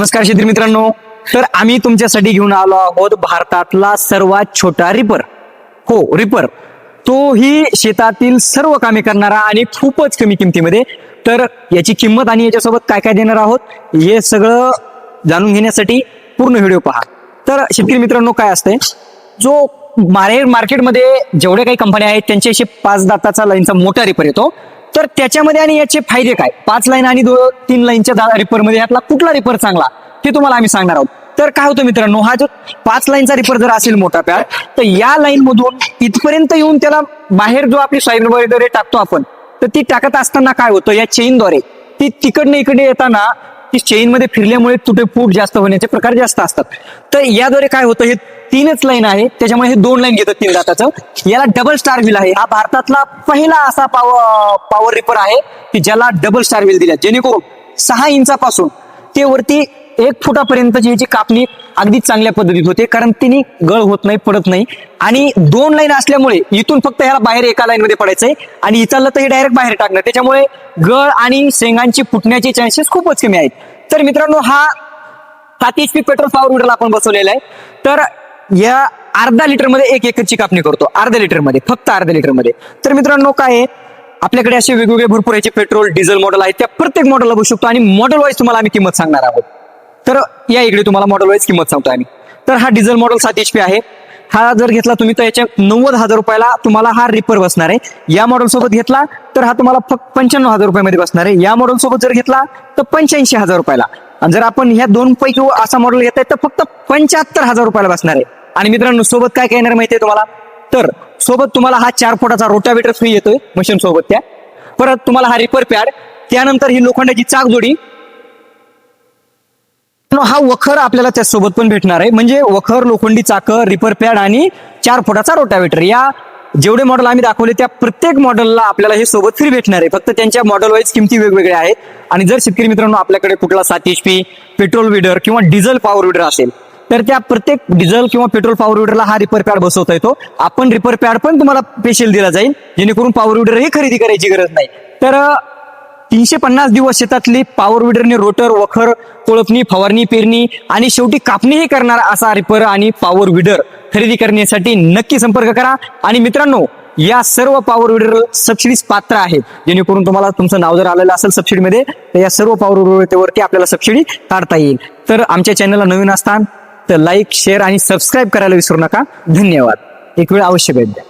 नमस्कार शेतकरी मित्रांनो. तर आम्ही तुमच्यासाठी घेऊन आलो आहोत भारतातला सर्वात छोटा रिपर हो रिपर तो ही शेतातील सर्व कामे करणारा आणि खूपच कमी किमतीमध्ये. तर याची किंमत आणि याच्यासोबत काय काय देणार आहोत हे सगळं जाणून घेण्यासाठी पूर्ण व्हिडिओ पहा. तर शेतकरी मित्रांनो काय असते जो मारे मार्केटमध्ये जेवढ्या काही कंपन्या आहेत त्यांच्याशी पाच दाताचा लाईनचा मोठा रिपर येतो. तर त्याच्यामध्ये आणि याचे फायदे काय? पाच लाईन आणि दोन तीन लाईनच्या रिपरमध्ये यातला कुठला रिपर चांगला? ते तुम्हाला आम्ही सांगणार आहोत. तर काय होतं मित्रांनो हा जो पाच लाईनचा रिपर जर असेल मोठा प्यार तर या लाईन मधून इथपर्यंत येऊन त्याला बाहेर जो आपली साईड वगैरे टाकतो आपण तर ती टाकत असताना काय होतं? या चेनद्वारे ती तिकडनं इकडे येताना ती चेनमध्ये फिरल्यामुळे तुटे फूट जास्त होण्याचे प्रकार जास्त असतात. तर याद्वारे काय होतं? हे तीनच लाईन आहे. त्याच्यामुळे हे दोन लाईन घेतात तीन दाताचं. याला डबल स्टार व्हील आहे. हा भारतातला पहिला असा पॉवर पॉवर रिपर आहे की ज्याला डबल स्टार व्हील दिला जेणेकरून सहा इंचापासून ते वरती एक फुटापर्यंतची याची कापणी अगदी चांगल्या पद्धतीत होते कारण तिने गळ होत नाही पडत नाही. आणि दोन लाईन असल्यामुळे इथून फक्त ह्याला बाहेर एका लाईन मध्ये पडायचंय. आणि इथलं तर हे डायरेक्ट बाहेर टाकणार. त्याच्यामुळे गळ आणि शेंगांची फुटण्याचे चान्सेस खूपच कमी आहेत. तर मित्रांनो हा सात एच पी पेट्रोल पॉवर विडरला आपण बसवलेला आहे. तर या अर्धा लिटरमध्ये एक एकरची कापणी करतो. अर्धा लिटरमध्ये फक्त अर्ध्या लिटरमध्ये तर मित्रांनो काय आहे? आपल्याकडे असे वेगवेगळे भरपूर याचे पेट्रोल डिझेल मॉडेल आहेत. त्या प्रत्येक मॉडेलला बघू शकतो. आणि मॉडेल वाईज तुम्हाला आम्ही किंमत सांगणार आहोत. तर या इकडे तुम्हाला मॉडेल वाईज किंमत सांगतो आम्ही. तर हा डिझेल मॉडेल सात एच पी आहे. हा जर घेतला तुम्ही तर याच्या नव्वद हजार रुपयाला तुम्हाला हा रिपर बसणार आहे. या मॉडेल सोबत घेतला तर हा तुम्हाला फक्त पंच्याण्णव हजार रुपयामध्ये बसणार आहे. या मॉडेल सोबत जर घेतला तर पंच्याऐंशी हजार रुपयाला. आणि जर आपण ह्या दोन पैकी असा मॉडेल घेताय तर फक्त पंच्याहत्तर हजार रुपयाला बसणार आहे. आणि मित्रांनो सोबत काय काय येणार माहितीये तुम्हाला? तर सोबत तुम्हाला हा चार फुटाचा रोटावेटर फ्री येतोय मशीन सोबत त्या. परत तुम्हाला हा रिपर पॅड त्यानंतर ही लोखंडाची चाक मित्रांनो हा वखर आपल्याला त्यासोबत पण भेटणार आहे. म्हणजे वखर लोखंडी चाकर रिपर पॅड आणि चार फुटाचा रोटावेटर या जेवढे मॉडेल आम्ही दाखवले त्या प्रत्येक मॉडेलला आपल्याला हे सोबत फ्री भेटणार आहे. फक्त त्यांच्या मॉडेल वाईज किमती वेगवेगळ्या आहेत. आणि जर शेतकरी मित्रांनो आपल्याकडे कुठला सात एच पी पेट्रोल विडर किंवा डिझेल पॉवर विडर असेल तर त्या प्रत्येक डिझेल किंवा पेट्रोल पॉवर विडरला हा रिपर पॅड बसवता येतो. आपण रिपर पॅड पण तुम्हाला स्पेशल दिला जाईल. जेणेकरून पॉवर विडर ही खरेदी करायची गरज नाही. तर तीनशे पन्नास दिवस शेतातली पॉवर विडरने रोटर वखर कोळपणी फवारणी पेरणी आणि शेवटी कापणीही करणारा असा रिपर आणि पॉवर विडर खरेदी करण्यासाठी नक्की संपर्क करा. आणि मित्रांनो या सर्व पॉवर विडर सबसिडीज पात्र आहेत. जेणेकरून तुम्हाला तुमचं नाव जर आलेलं असेल सबसिडीमध्ये तर या सर्व पॉवर विडरवरती आपल्याला सबसिडी काढता येईल. तर आमच्या चॅनलला नवीन असताना तर लाईक शेअर आणि सबस्क्राईब करायला विसरू नका. धन्यवाद. एक वेळ आवश्यक आहे द्या.